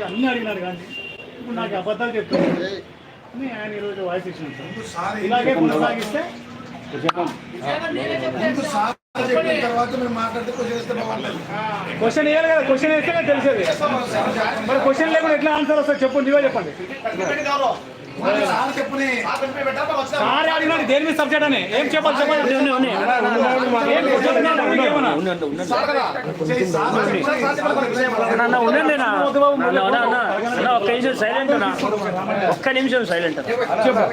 అన్ని అడిగినాడు కానీ ఇప్పుడు నాకు అబద్ధాలు చెప్తున్నాడు ఆయన ఈరోజు వాయిస్ ఇచ్చిన సార్. ఇలాగే కొనసాగిస్తే క్వశ్చన్ వేయాలి కదా క్వశ్చన్ వేస్తేనే తెలిసేది. మరి క్వశ్చన్ లేకుండా ఎట్లా ఆన్సర్ వస్తుంది చెప్పు నీవే చెప్పండి. దేని మీద సబ్జెక్ట్ అని? ఏం చెప్పాలి ఉండండి ఒక్క నిమిషం సైలెంట్ చెప్పు.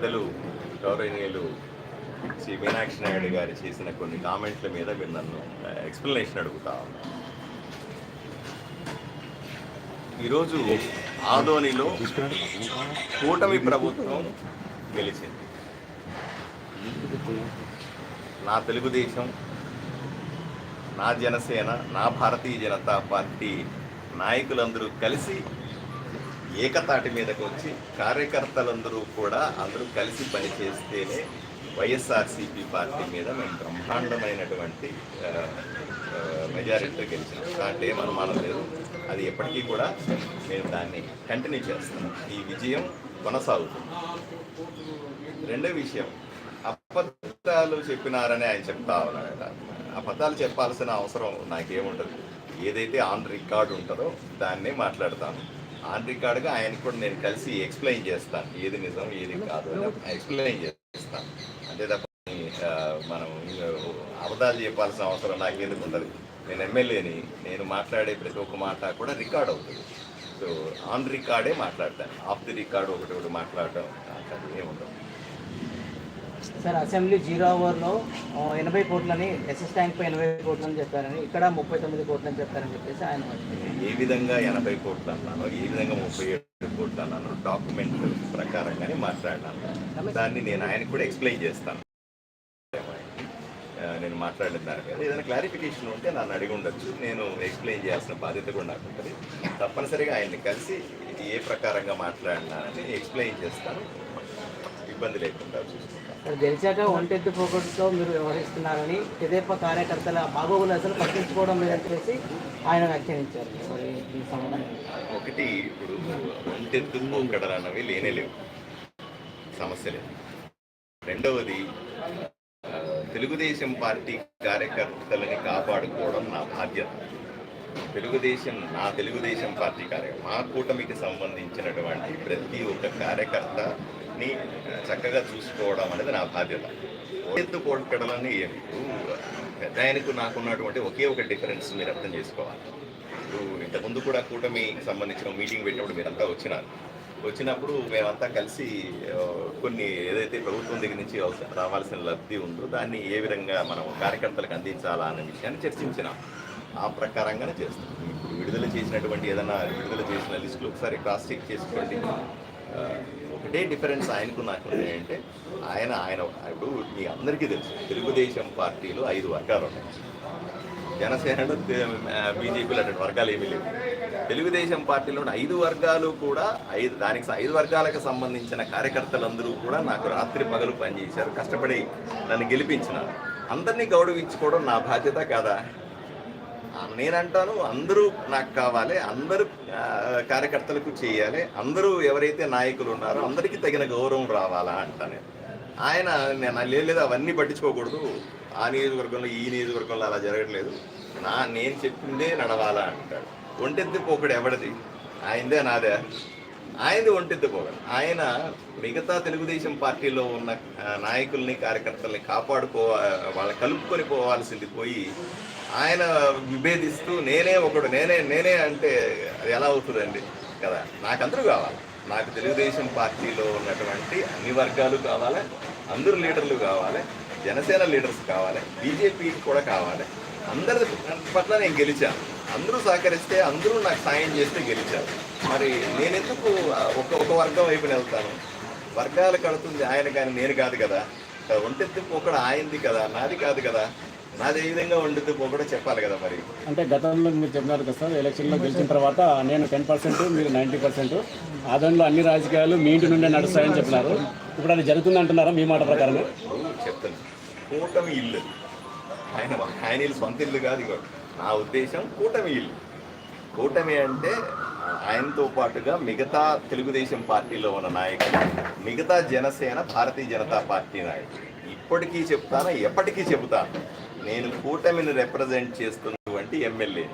పెద్దలు గౌరవనీయులు శ్రీ మీనాక్షి నాయుడు గారు చేసిన కొన్ని కామెంట్ల మీద మీరు నన్ను ఎక్స్ప్లెనేషన్ అడుగుతా ఈరోజు ఆదోనిలో కూటమి ప్రభుత్వం గెలిచింది. నా తెలుగుదేశం నా జనసేన నా భారతీయ జనతా పార్టీ నాయకులందరూ కలిసి ఏకతాటి మీదకి వచ్చి కార్యకర్తలందరూ కూడా అందరూ కలిసి పనిచేస్తేనే వైఎస్ఆర్సీపీ పార్టీ మీద మేము బ్రహ్మాండమైనటువంటి మెజారిటీ ఆ, మెజారిటీతో గెలిచినాం. దాంట్లో ఏం అనుమానం లేదు. అది ఎప్పటికీ కూడా మేము దాన్ని కంటిన్యూ చేస్తున్నాం ఈ విజయం కొనసాగుతుంది. రెండో విషయం అబద్ధాలు చెప్పినారని ఆయన చెప్తా ఉన్నారట అబద్ధాలు చెప్పాల్సిన అవసరం నాకేముంటుంది ఏదైతే ఆన్ రికార్డు ఉంటుందో దాన్నే మాట్లాడతాను. ఆన్ రికార్డ్గా ఆయనకు కూడా నేను కలిసి ఎక్స్ప్లెయిన్ చేస్తాను. ఏది నిజం ఏది కాదు అని ఎక్స్ప్లెయిన్ చేస్తాను. అంతే తప్ప మనం ఇంకా అబద్ధాలు చెప్పాల్సిన అవసరం నాకు ఎందుకు ఉండదు. నేను ఎమ్మెల్యేని నేను మాట్లాడే ప్రతి ఒక్క మాట కూడా రికార్డ్ అవుతుంది. సో ఆన్ రికార్డే మాట్లాడతాను. ఆఫ్ ది రికార్డ్ ఒకటి ఒకటి మాట్లాడటం అట్లాంటివి ఏముండదు. సార్ అసెంబ్లీ జీరో అవర్లో ఎనభై కోట్లని ఎస్ఎస్ ట్యాంక్ పై ఎనభై కోట్లని చెప్పారని ఇక్కడ ముప్పై తొమ్మిది కోట్లని చెప్పారని చెప్పేసి ఆయన. ఏ విధంగా ఎనభై కోట్లు అన్నానో ఏ విధంగా ముప్పై ఏడు కోట్లు అన్నానో డాక్యుమెంట్ ప్రకారంగానే మాట్లాడినాను. దాన్ని నేను ఆయనకు కూడా ఎక్స్ప్లెయిన్ చేస్తాను. నేను మాట్లాడిన దాని మీద. ఏదైనా క్లారిఫికేషన్ ఉంటే నన్ను అడిగి ఉండొచ్చు. నేను ఎక్స్ప్లెయిన్ చేయాల్సిన బాధ్యత కూడా నాకు ఉంటుంది. తప్పనిసరిగా ఆయన్ని కలిసి ఇది ఏ ప్రకారంగా మాట్లాడినానని ఎక్స్ప్లెయిన్ చేస్తాను. ఇబ్బంది లేకుండా చూసుకుంటాను సార్ గెలిచాక ఒంటెత్తు పోగొట్టుతో మీరు వ్యవహరిస్తున్నారని తెదేపా కార్యకర్తల బాగోగులు అసలు పట్టించుకోవడం లేదని చెప్పేసి ఆయన వ్యాఖ్యానించారు. ఒకటి ఇప్పుడు పోకడలు అన్నవి లేనే లేవు. సమస్య లేదు. రెండవది తెలుగుదేశం పార్టీ కార్యకర్తలని కాపాడుకోవడం నా బాధ్యత. తెలుగుదేశం నా తెలుగుదేశం పార్టీ కార్య మా కూటమికి సంబంధించినటువంటి ప్రతి ఒక్క కార్యకర్తని చక్కగా చూసుకోవడం అనేది నా బాధ్యత. ఎత్తు పోకడలని పెద్ద ఆయనకు నాకున్నటువంటి ఒకే ఒక డిఫరెన్స్ మీరు అర్థం చేసుకోవాలి. ఇప్పుడు ఇంతకుముందు కూడా కూటమికి సంబంధించిన మీటింగ్ పెట్టినప్పుడు మీరంతా వచ్చినారు. వచ్చినప్పుడు మేమంతా కలిసి కొన్ని ఏదైతే ప్రభుత్వం దగ్గర నుంచి రావాల్సిన లబ్ధి ఉందో దాన్ని ఏ విధంగా మనం కార్యకర్తలకు అందించాలా అనే విషయాన్ని చర్చించినాం. ఆ ప్రకారంగానే చేస్తాం. ఇప్పుడు విడుదల చేసినటువంటి ఏదైనా విడుదల చేసిన లిస్టులు ఒకసారి క్రాస్ చెక్ చేసుకోండి. ఒకటే డిఫరెన్స్ ఆయనకు నాకు అంటే ఆయన ఆయన ఇప్పుడు మీ అందరికీ తెలుసు తెలుగుదేశం పార్టీలో ఐదు వర్గాలు ఉన్నాయి. జనసేనలో బీజేపీలో అటువంటి వర్గాలు ఏమీ లేవు. తెలుగుదేశం పార్టీలో ఉన్న ఐదు వర్గాలు కూడా ఐదు దానికి ఐదు వర్గాలకు సంబంధించిన కార్యకర్తలందరూ కూడా నాకు రాత్రి పగలు పనిచేశారు. కష్టపడి నన్ను గెలిపించినారు. అందరినీ గౌరవించుకోవడం నా బాధ్యత కాదా? నేనంటాను అందరూ నాకు కావాలి అందరూ కార్యకర్తలకు చేయాలి అందరూ ఎవరైతే నాయకులు ఉన్నారో అందరికీ తగిన గౌరవం రావాలా అంటాను ఆయన నేను లేదు అవన్నీ పట్టించుకోకూడదు. ఆ నియోజకవర్గంలో ఈ నియోజకవర్గంలో అలా జరగట్లేదు. నా నేను చెప్పిందే నడవాలా అంటాడు. ఒంటెత్తి పోకడు ఎవడిది? ఆయనదే నాదే. ఆయనది ఒంటెత్తి పోకడు ఆయన మిగతా తెలుగుదేశం పార్టీలో ఉన్న నాయకుల్ని కార్యకర్తల్ని కాపాడుకో వాళ్ళ కలుపుకొని పోవాల్సింది పోయి ఆయన విభేదిస్తూ నేనే ఒకడు నేనే నేనే అంటే అది ఎలా అవుతుందండి? కదా నాకు అందరూ కావాలి. నాకు తెలుగుదేశం పార్టీలో ఉన్నటువంటి అన్ని వర్గాలు కావాలి అందరు లీడర్లు కావాలి జనసేన లీడర్స్ కావాలి బీజేపీకి కూడా కావాలి. అందరి పట్ల నేను గెలిచాను. అందరూ సహకరిస్తే అందరూ నాకు సాయం చేస్తే గెలిచారు. మరి నేను ఎందుకు ఒక ఒక వర్గం వైపున వెళ్తాను? వర్గాలు కడుతుంది ఆయన కానీ నేను కాదు కదా. ఒంటెత్తి ఒకడు ఆయనది కదా నాది కాదు కదా. నాది ఏ విధంగా చెప్పాలి కదా మరి. అంటే గతంలో మీరు చెప్పినారు కదా సార్ ఎలక్షన్లో గెలిచిన తర్వాత నేను టెన్ పర్సెంట్ మీరు నైంటీ పర్సెంట్. ఆదంలో అన్ని రాజకీయాలు మీ ఇంటి నుండే నడుస్తాయని చెప్పినారు. ఇప్పుడు అది జరుగుతుంది అంటున్నారా మీ మాట ప్రకారమే? చెప్తాను కూటమి ఇల్లు ఆయన ఆయన ఇల్లు సొంత ఇల్లు కాదు నా ఉద్దేశం కూటమి ఇల్లు. కూటమి అంటే ఆయనతో పాటుగా మిగతా తెలుగుదేశం పార్టీలో ఉన్న నాయకులు మిగతా జనసేన భారతీయ జనతా పార్టీ నాయకులు. ఇప్పటికీ చెప్తాను? ఎప్పటికీ చెబుతాను? నేను కూటమిని రిప్రజెంట్ చేస్తున్నటువంటి ఎమ్మెల్యే.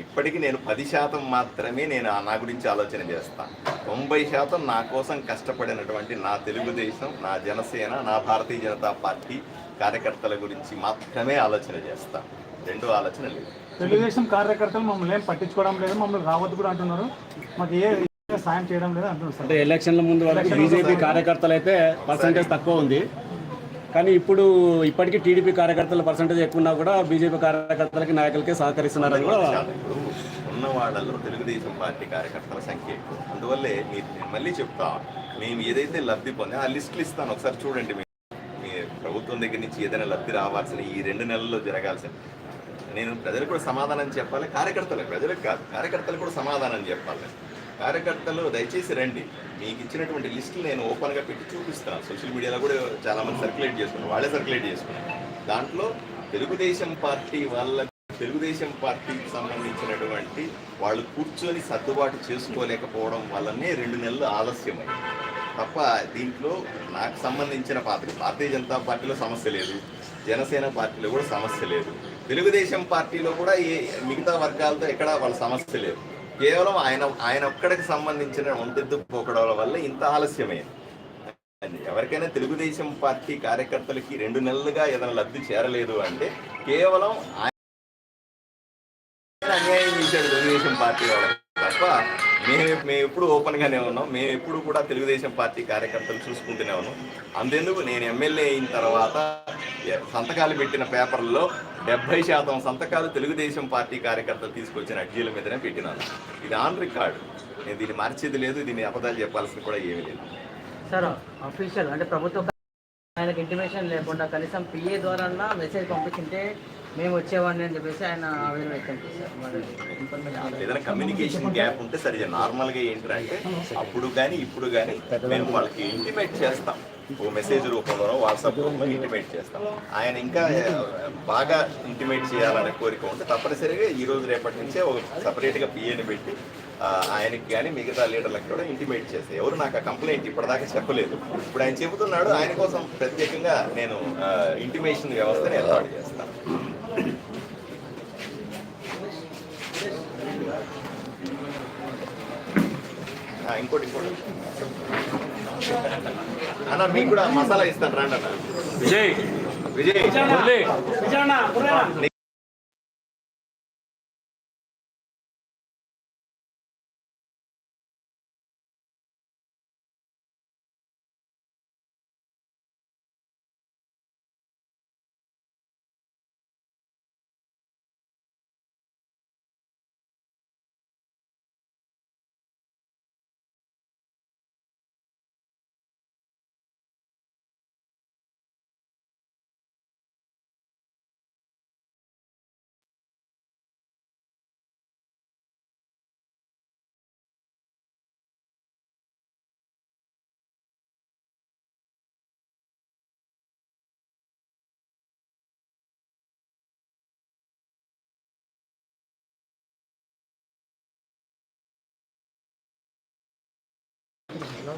ఇప్పటికీ నేను పది శాతం మాత్రమే నేను ఆ- నా గురించి ఆలోచన చేస్తాను తొంభై శాతం నా కోసం కష్టపడినటువంటి నా తెలుగుదేశం నా జనసేన నా భారతీయ జనతా పార్టీ కార్యకర్తల గురించి మాత్రమే ఆలోచన చేస్తాను రెండో ఆలోచన లేదు. తెలుగుదేశం కార్యకర్తలు మమ్మల్ని ఏం పట్టించుకోవడం లేదు మమ్మల్ని రావద్దు కూడా అంటున్నారు. మాకు ఏ విధంగా సాయం చేయడం లేదు అంటున్నారు సార్. అంటే ఎలక్షన్ల ముందు వరకు బీజేపీ కార్యకర్తలు అయితే పర్సంటేజ్ తక్కువ ఉంది. కానీ ఇప్పుడు ఇప్పటికీ టీడీపీ కార్యకర్తల పర్సంటేజ్ ఎక్కువ ఉన్నా కూడా బీజేపీ కార్యకర్తలకి నాయకులకి సహకరిస్తున్నారని కూడా ఉన్న వాళ్ళలో తెలుగుదేశం పార్టీ కార్యకర్తల సంఖ్య ఎక్కువ. అందువల్లే మీరు నేను మళ్ళీ చెప్తా మేము ఏదైతే లబ్ధి పొందా ఆ లిస్టులు ఇస్తాను. ఒకసారి చూడండి మీ ప్రభుత్వం దగ్గర నుంచి ఏదైనా లబ్ధి రావాల్సిన ఈ రెండు నెలల్లో జరగాల్సిన నేను ప్రజలకు కూడా సమాధానం చెప్పాలి. కార్యకర్తలకు ప్రజలకు కాదు కార్యకర్తలు కూడా సమాధానం చెప్పాలి. కార్యకర్తలు దయచేసి రండి. మీకు ఇచ్చినటువంటి లిస్టులు నేను ఓపెన్గా పెట్టి చూపిస్తాను. సోషల్ మీడియాలో కూడా చాలా మంది సర్క్యులేట్ చేసుకున్నారు. వాళ్ళే సర్క్యులేట్ చేసుకున్నారు. దాంట్లో తెలుగుదేశం పార్టీ వాళ్ళ తెలుగుదేశం పార్టీకి సంబంధించినటువంటి వాళ్ళు కూర్చొని సర్దుబాటు చేసుకోలేకపోవడం వల్లనే రెండు నెలలు ఆలస్యమైంది తప్ప దీంట్లో నాకు సంబంధించిన పార్టీ భారతీయ జనతా పార్టీలో సమస్య లేదు. జనసేన పార్టీలో కూడా సమస్య లేదు. తెలుగుదేశం పార్టీలో కూడా ఏ మిగతా వర్గాలతో ఎక్కడ వాళ్ళ సమస్య లేదు. కేవలం ఆయన ఆయన ఒక్కడికి సంబంధించిన ఒంటిద్దు పోకడాల వల్ల ఇంత ఆలస్యమైంది. ఎవరికైనా తెలుగుదేశం పార్టీ కార్యకర్తలకి రెండు నెలలుగా ఏదైనా లబ్ధి చేరలేదు అంటే కేవలం ఆయన అన్యాయం చేశాడు తెలుగుదేశం పార్టీ వాళ్ళకి తప్ప మేము మేము ఎప్పుడు ఓపెన్ గానే ఉన్నాం. మేము ఎప్పుడు కూడా తెలుగుదేశం పార్టీ కార్యకర్తలు చూసుకుంటూనే ఉన్నాం. అంతెందుకు? నేను ఎమ్మెల్యే అయిన తర్వాత సంతకాలు పెట్టిన పేపర్లలో డెబ్బై శాతం సంతకాలు తెలుగుదేశం పార్టీ కార్యకర్తలు తీసుకొచ్చిన అర్జీల మీదనే పెట్టినాను ఇది ఆన్ రికార్డు. నేను దీన్ని మార్చేది లేదు దీన్ని అబద్ధాలు చెప్పాల్సింది కూడా ఏమీ లేదు. సార్ అఫీషియల్ అంటే ప్రభుత్వ ఆయనకి ఇంటిమేషన్ లేకుండా కనీసం పిఏ ద్వారా మెసేజ్ పంపించింటే మేము వచ్చేవాడిని అని చెప్పేసి ఆయన ఆవేదన వ్యక్తం చేశారు. ఏదైనా కమ్యూనికేషన్ గ్యాప్ ఉంటే సరిగా నార్మల్గా ఏంటంటే అప్పుడు కానీ ఇప్పుడు కానీ మేము వాళ్ళకి ఇంటిమేట్ చేస్తాం. ఓ మెసేజ్ రూపంలోనో వాట్సాప్ రూపంలో ఇంటిమేట్ చేస్తాం. ఆయన ఇంకా బాగా ఇంటిమేట్ చేయాలనే కోరిక ఉంటే తప్పనిసరిగా ఈ రోజు రేపటి నుంచే ఒక సపరేట్గా పిఏని పెట్టి ఆయనకి కానీ మిగతా లీడర్లకు కూడా ఇంటిమేట్ చేస్తే ఎవరు నాకు ఆ కంప్లైంట్ ఇప్పటిదాకా చెప్పలేదు. ఇప్పుడు ఆయన చెబుతున్నాడు ఆయన కోసం ప్రత్యేకంగా నేను ఇంటిమేషన్ వ్యవస్థను ఏర్పాటు చేస్తాను. ఇంకోటి ఇంకోటి. అన్న మీకు కూడా మసాలా ఇస్తాను రండి అన్న విజయ్. విజయ్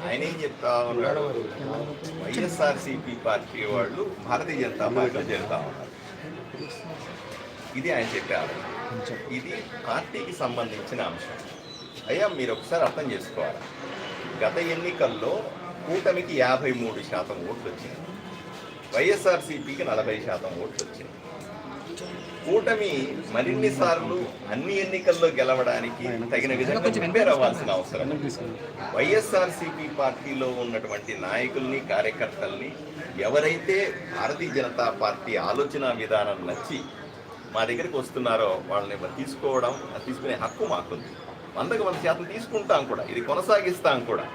ఆయన ఏం చెప్తా ఉన్నాడు? వైఎస్ఆర్సీపీ పార్టీ వాళ్ళు భారతీయ జనతా పార్టీలో చేరుతా ఉన్నారు. ఇది ఆయన చెప్పారు ఇది పార్టీకి సంబంధించిన అంశం. అయ్యా మీరు ఒకసారి అర్థం చేసుకోవాలి. గత ఎన్నికల్లో కూటమికి యాభై మూడు శాతం ఓట్లు వచ్చినాయి. వైఎస్ఆర్సీపీకి నలభై శాతం ఓట్లు వచ్చినాయి. కూటమి మరిన్ని సార్లు అన్ని ఎన్నికల్లో గెలవడానికి తగిన విధంగా ప్రిపేర్ అవ్వాల్సిన అవసరం. వైఎస్ఆర్సీపీ పార్టీలో ఉన్నటువంటి నాయకుల్ని కార్యకర్తల్ని ఎవరైతే భారతీయ జనతా పార్టీ ఆలోచన విధానం నచ్చి మా దగ్గరికి వస్తున్నారో వాళ్ళని తీసుకోవడం తీసుకునే హక్కు మాకుంది. వందకు వంద శాతం తీసుకుంటాం కూడా ఇది కొనసాగిస్తాం కూడా.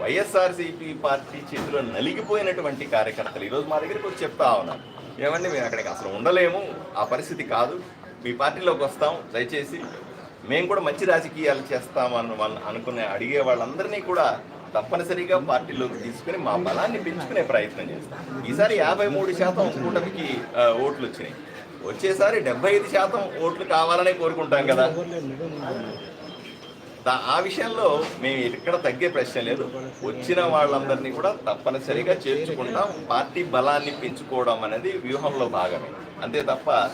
వైఎస్ఆర్సీపీ పార్టీ చేతిలో నలిగిపోయినటువంటి కార్యకర్తలు ఈరోజు మా దగ్గరికి వచ్చి చెప్తా ఉన్నారు. ఏమండి మేము అక్కడికి అసలు ఉండలేము. ఆ పరిస్థితి కాదు. మీ పార్టీలోకి వస్తాం. దయచేసి మేము కూడా మంచి రాజకీయాలు చేస్తామని వాళ్ళు అనుకునే అడిగే వాళ్ళందరినీ కూడా తప్పనిసరిగా పార్టీలోకి తీసుకుని మా బలాన్ని పెంచుకునే ప్రయత్నం చేస్తాం. ఈసారి యాభై మూడు శాతం కూటమికి ఓట్లు వచ్చినాయి. వచ్చేసారి డెబ్బై ఐదు శాతం ఓట్లు కావాలనే కోరుకుంటాం కదా. ఆ విషయంలో మేము ఎక్కడ తగ్గే ప్రశ్న లేదు. వచ్చిన వాళ్ళందరినీ కూడా తప్పనిసరిగా చేర్చుకుంటాం. పార్టీ బలాన్ని పెంచుకోవడం అనేది వ్యూహంలో భాగమే. అంతే తప్ప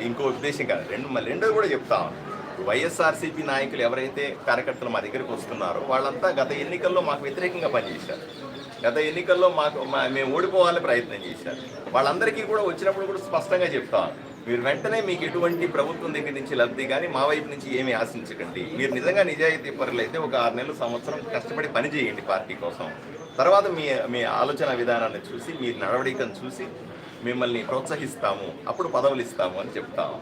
ఇంకో ఉద్దేశం కాదు. రెండు మళ్ళీ రెండో కూడా చెప్తాం వైఎస్ఆర్సీపీ నాయకులు ఎవరైతే కార్యకర్తలు మా దగ్గరికి వస్తున్నారో వాళ్ళంతా గత ఎన్నికల్లో మాకు వ్యతిరేకంగా పనిచేశారు. గత ఎన్నికల్లో మాకు మా- మేము ఓడిపోవాలని ప్రయత్నం చేశారు. వాళ్ళందరికీ కూడా వచ్చినప్పుడు కూడా స్పష్టంగా చెప్తాం మీరు వెంటనే మీకు ఎటువంటి ప్రభుత్వం దగ్గర నుంచి లబ్ధి కానీ మా వైపు నుంచి ఏమీ ఆశించకండి. మీరు నిజంగా నిజాయితీ పరులైతే ఒక ఆరు నెలలు సంవత్సరం కష్టపడి పని చేయండి పార్టీ కోసం. తర్వాత మీ మీ ఆలోచన విధానాన్ని చూసి మీ నడవడికను చూసి మిమ్మల్ని ప్రోత్సహిస్తాము. అప్పుడు పదవులు ఇస్తాము అని చెప్తాము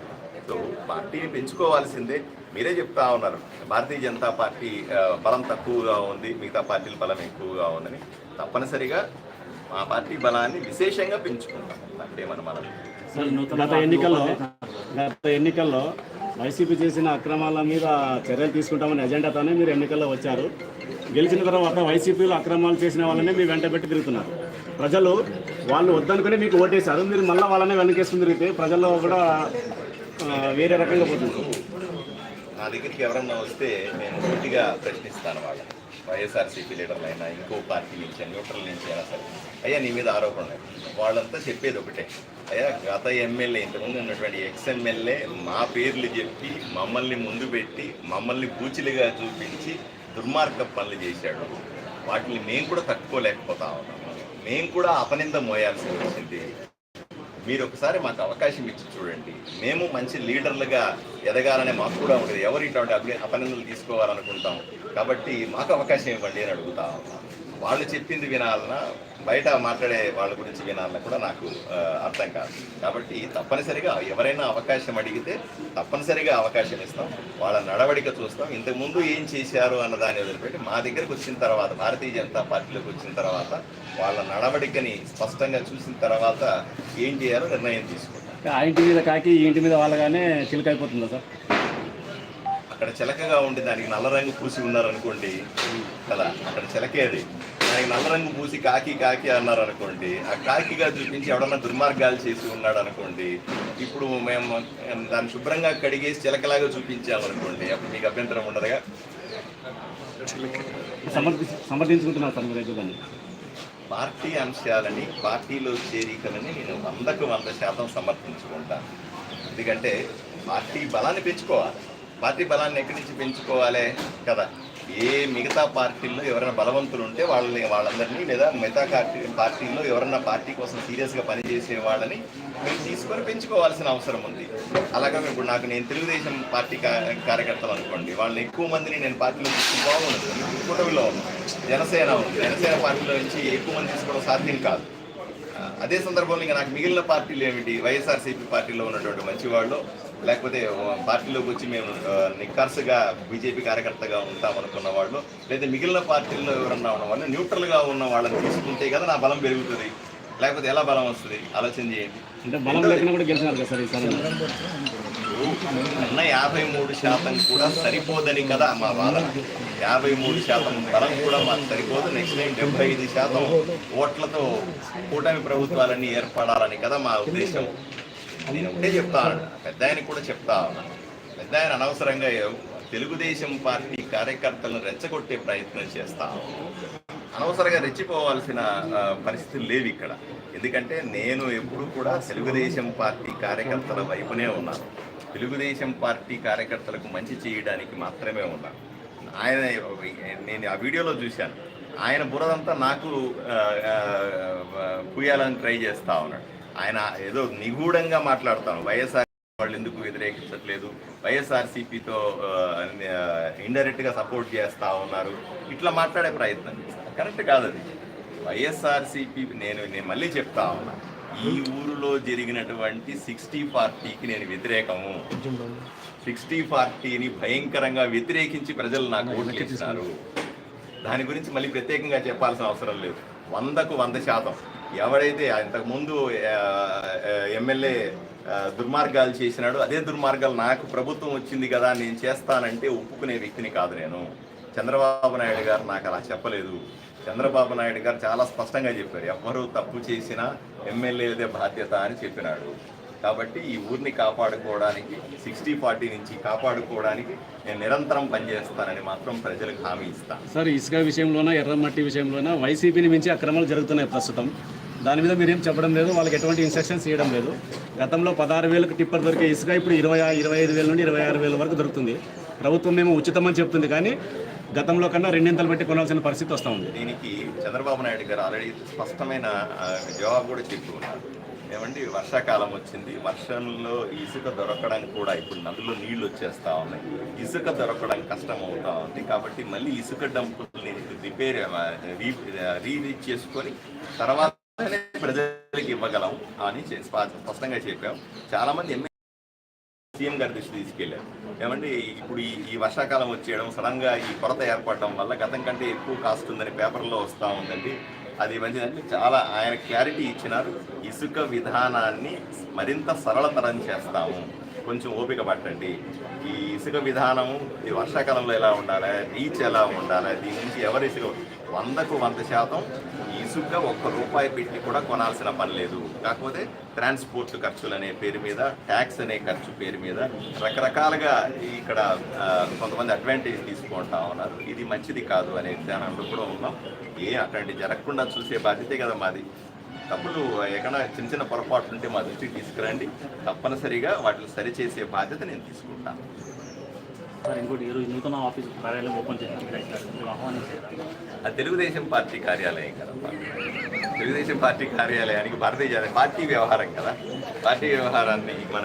సో పార్టీని పెంచుకోవాల్సిందే. మీరే చెప్తా ఉన్నారు. భారతీయ జనతా పార్టీ బలం తక్కువగా ఉంది. మిగతా పార్టీల బలం ఎక్కువగా ఉందని. తప్పనిసరిగా మా పార్టీ బలాన్ని విశేషంగా పెంచుకుంటాం. అంటే మన మనం గత ఎన్నికల్లో గత ఎన్నికల్లో వైసీపీ చేసిన అక్రమాల మీద చర్యలు తీసుకుంటామని ఎజెండాతోనే మీరు ఎన్నికల్లో వచ్చారు. గెలిచిన తర్వాత వైసీపీలో అక్రమాలు చేసిన వాళ్ళనే మీ వెంట పెట్టి తిరుగుతున్నారు. ప్రజలు వాళ్ళు వద్దనుకుని మీకు ఓటేశారు. మీరు మళ్ళీ వాళ్ళనే వెనకేసుకుని తిరిగితే ప్రజల్లో కూడా వేరే రకంగా పోతుంది. నా దగ్గరికి ఎవరన్నా వస్తే నేను గట్టిగా ప్రశ్నిస్తాను వాళ్ళని. వైఎస్ఆర్సీపీ లీడర్లు అయినా ఇంకో పార్టీ నుంచి న్యూట్రల్ నుంచి అయినా సరే. అయ్యా నీ మీద ఆరోపణలు వాళ్ళంతా చెప్పేది ఒకటే. అయ్యా గత ఎమ్మెల్యే ఇంతకుముందు ఉన్నటువంటి ఎక్స్ ఎమ్మెల్యే మా పేర్లు చెప్పి మమ్మల్ని ముందు పెట్టి మమ్మల్ని పూచిలుగా చూపించి దుర్మార్గ పనులు చేశాడు. వాటిని మేము కూడా తట్టుకోలేకపోతా ఉన్నాం. మేము కూడా అపనింద మోయాల్సి వచ్చింది మీరు ఒకసారి మాకు అవకాశం ఇచ్చి చూడండి. మేము మంచి లీడర్లుగా ఎదగాలనే మాకు కూడా ఉంటుంది ఎవరు ఇటువంటి అభి అపనిందలు తీసుకోవాలనుకుంటాం. కాబట్టి మాకు అవకాశం ఇవ్వండి అని అడుగుతా ఉన్నాను వాళ్ళు చెప్పింది వినాలన్నా బయట మాట్లాడే వాళ్ళ గురించి వినాలన్నా కూడా నాకు అర్థం కాదు. కాబట్టి తప్పనిసరిగా ఎవరైనా అవకాశం అడిగితే తప్పనిసరిగా అవకాశం ఇస్తాం. వాళ్ళ నడవడిక చూస్తాం. ఇంతకుముందు ఏం చేశారు అన్న దాన్ని వదిలిపెట్టి మా దగ్గరకు వచ్చిన తర్వాత భారతీయ జనతా పార్టీలోకి వచ్చిన తర్వాత వాళ్ళ నడవడికని స్పష్టంగా చూసిన తర్వాత ఏం చేయాలో నిర్ణయం తీసుకుంటాం ఆ ఇంటి మీద కాకి ఈ ఇంటి మీద వాళ్ళగానే చిలుకైపోతుందా సార్? అక్కడ చిలకగా ఉండి దానికి నల్ల రంగు పూసి ఉన్నారనుకోండి కదా అక్కడ చిలకే అది దానికి నల్ల రంగు పూసి కాకి కాకి అన్నారు అనుకోండి ఆ కాకిగా చూపించి ఎవడన్నా దుర్మార్గాలు చేసి ఉన్నాడు అనుకోండి ఇప్పుడు మేము దాన్ని శుభ్రంగా కడిగేసి చిలకలాగా చూపించామనుకోండి అప్పుడు మీకు అభ్యంతరం ఉండదుగా? సమర్థి సమర్థించుకుంటున్నారు సార్ మీరు దాన్ని పార్టీ అంశాలని పార్టీలో చేరికలని నేను వందకు వంద శాతం సమర్థించుకుంటాను ఎందుకంటే పార్టీ బలాన్ని పెంచుకోవాలి. పార్టీ బలాన్ని ఎక్కడి నుంచి పెంచుకోవాలి కదా? ఏ మిగతా పార్టీల్లో ఎవరైనా బలవంతులు ఉంటే వాళ్ళని వాళ్ళందరినీ లేదా మిగతా పార్టీ పార్టీల్లో ఎవరైనా పార్టీ కోసం సీరియస్గా పనిచేసే వాళ్ళని మీరు తీసుకొని పెంచుకోవాల్సిన అవసరం ఉంది. అలాగే ఇప్పుడు నాకు నేను తెలుగుదేశం పార్టీ కార్యకర్తలు అనుకోండి వాళ్ళని ఎక్కువ మందిని నేను పార్టీలో తీసుకుని బాగుండదు. కూటమిలో జనసేన ఉంది. జనసేన పార్టీలో నుంచి ఎక్కువ మంది తీసుకోవడం సాధ్యం కాదు. అదే సందర్భంలో ఇంకా నాకు మిగిలిన పార్టీలు ఏమిటి? వైఎస్ఆర్సీపీ పార్టీలో ఉన్నటువంటి మంచి వాళ్ళు లేకపోతే పార్టీలోకి వచ్చి మేము ఆ, నిఖార్సుగా బీజేపీ కార్యకర్తగా ఉంటాం అనుకున్న వాళ్ళు లేదా మిగిలిన పార్టీల్లో ఎవరన్నా ఉన్న వాళ్ళు న్యూట్రల్గా ఉన్న వాళ్ళని తీసుకుంటే కదా నా బలం పెరుగుతుంది. లేకపోతే ఎలా బలం వస్తుంది? ఆలోచన చేయండి. అన్న యాభై మూడు శాతం కూడా సరిపోదని కదా మా వాదన యాభై మూడు శాతం బలం కూడా మాకు సరిపోదు. నెక్స్ట్ టైం డెబ్బై ఐదు శాతం ఓట్లతో కూటమి ప్రభుత్వాలన్నీ ఏర్పడాలని కదా మా ఉద్దేశం. నేను ఒకటే చెప్తా పెద్ద ఆయనకి కూడా చెప్తా ఉన్నాను పెద్ద ఆయన అనవసరంగా తెలుగుదేశం పార్టీ కార్యకర్తలను రెచ్చగొట్టే ప్రయత్నం చేస్తాను అనవసరంగా రెచ్చిపోవాల్సిన పరిస్థితులు లేవు ఇక్కడ. ఎందుకంటే నేను ఎప్పుడు కూడా తెలుగుదేశం పార్టీ కార్యకర్తల వైపునే ఉన్నాను తెలుగుదేశం పార్టీ కార్యకర్తలకు మంచి చేయడానికి మాత్రమే ఉన్నాను ఆయన నేను ఆ వీడియోలో చూశాను. ఆయన బురదంతా నాకు పూయాలని ట్రై చేస్తా ఉన్నాడు. ఆయన ఏదో నిగూఢంగా మాట్లాడతాను. వైఎస్ఆర్ వాళ్ళు ఎందుకు వ్యతిరేకించట్లేదు? వైఎస్ఆర్సీపీతో ఇండైరెక్ట్గా సపోర్ట్ చేస్తా ఉన్నారు. ఇట్లా మాట్లాడే ప్రయత్నం చేస్తారు కరెక్ట్ కాదు అది. వైఎస్ఆర్సీపీ నేను నేను మళ్ళీ చెప్తా ఉన్నా. ఈ ఊరిలో జరిగినటువంటి సిక్స్టీ పార్టీకి నేను వ్యతిరేకము. సిక్స్టీ పార్టీని భయంకరంగా వ్యతిరేకించి ప్రజలు నాకు ఓట్లు దాని గురించి మళ్ళీ ప్రత్యేకంగా చెప్పాల్సిన అవసరం లేదు. వందకు వంద శాతం. ఎవరైతే ఇంతకు ముందు ఎమ్మెల్యే దుర్మార్గాలు చేసినాడు అదే దుర్మార్గాలు నాకు ప్రభుత్వం వచ్చింది కదా నేను చేస్తానంటే ఒప్పుకునే వ్యక్తిని కాదు నేను. చంద్రబాబు నాయుడు గారు నాకు అలా చెప్పలేదు. చంద్రబాబు నాయుడు గారు చాలా స్పష్టంగా చెప్పారు. ఎవరు తప్పు చేసినా ఎమ్మెల్యేదే బాధ్యత అని చెప్పినాడు. కాబట్టి ఈ ఊరిని కాపాడుకోవడానికి సిక్స్టీ ఫార్టీ నుంచి కాపాడుకోవడానికి నేను నిరంతరం పనిచేస్తానని మాత్రం ప్రజలకు హామీ ఇస్తాను సార్ ఇసుక విషయంలోన ఎర్రమట్టి విషయంలోన వైసీపీని మించి అక్రమాలు జరుగుతున్నాయి ప్రస్తుతం. దాని మీద మీరేం చెప్పడం లేదు వాళ్ళకి ఎటువంటి ఇన్స్ట్రక్షన్స్ ఇవ్వడం లేదు. గతంలో పదహారు వేలకు టిప్పర్ దొరికే ఇసుక ఇప్పుడు ఇరవై ఇరవై ఐదు వేల నుండి ఇరవై ఆరు వేల వరకు దొరుకుతుంది. ప్రభుత్వం మేము ఉచితమని చెప్తుంది కానీ గతంలో కన్నా రెండింతలు పెట్టి కొనాల్సిన పరిస్థితి వస్తూ ఉంది. దీనికి చంద్రబాబు నాయుడు గారు ఆల్రెడీ స్పష్టమైన జవాబు కూడా చెప్పి ఉన్నారు ఏమండి వర్షాకాలం వచ్చింది. వర్షంలో ఇసుక దొరకడం కూడా ఇప్పుడు నదుల్లో నీళ్ళు వచ్చేస్తా ఉన్నాయి. ఇసుక దొరకడం కష్టం అవుతా ఉంది. కాబట్టి మళ్ళీ ఇసుక డంపుల్ని రిపేర్ రీ రీచ్ చేసుకొని తర్వాతనే ప్రజలకు ఇవ్వగలం అని స్పష్టంగా చెప్పాం. చాలా మంది ఎమ్మెల్యే సీఎం గారి దృష్టి తీసుకెళ్ళారు ఏమంటే ఇప్పుడు ఈ వర్షాకాలం వచ్చేయడం సడన్గా ఈ కొరత ఏర్పడటం వల్ల గతం కంటే ఎక్కువ కాస్తుందని పేపర్లో వస్తూ ఉందండి. అది మంచిదంటే చాలా ఆయన క్లారిటీ ఇచ్చినారు. ఇసుక విధానాన్ని మరింత సరళతరం చేస్తాము. కొంచెం ఓపిక పట్టండి. ఈ ఇసుక విధానము ఈ వర్షాకాలంలో ఎలా ఉండాలి? రీచ్ ఎలా ఉండాలి? దీని నుంచి ఎవరి ఇసుక వందకు వంద శాతం ఈ ఎక్స్పెన్సివ్గా ఒక్క రూపాయి పెట్టి కూడా కొనాల్సిన పని లేదు. కాకపోతే ట్రాన్స్పోర్ట్ ఖర్చులు అనే పేరు మీద ట్యాక్స్ అనే ఖర్చు పేరు మీద రకరకాలుగా ఇక్కడ కొంతమంది అడ్వాంటేజ్ తీసుకుంటా ఉన్నారు. ఇది మంచిది కాదు అనే విధానంలో కూడా ఉన్నాం. ఏ అట్లాంటి జరగకుండా చూసే బాధ్యతే కదా మాది. తప్పులు ఎక్కడ చిన్న చిన్న పొరపాట్లు ఉంటే మా దృష్టికి తీసుకురండి. తప్పనిసరిగా వాటిని సరిచేసే బాధ్యత నేను తీసుకుంటాను. సార్ ఇంకోటి ఈరోజు నూతన ఆఫీస్ కార్యాలయం ఓపెన్ చేశారు. మీరు ఆహ్వానించారు? తెలుగుదేశం పార్టీ కార్యాలయం కదా తెలుగుదేశం పార్టీ కార్యాలయానికి భారతీయ పార్టీ వ్యవహారం కదా. పార్టీ వ్యవహారాన్ని మన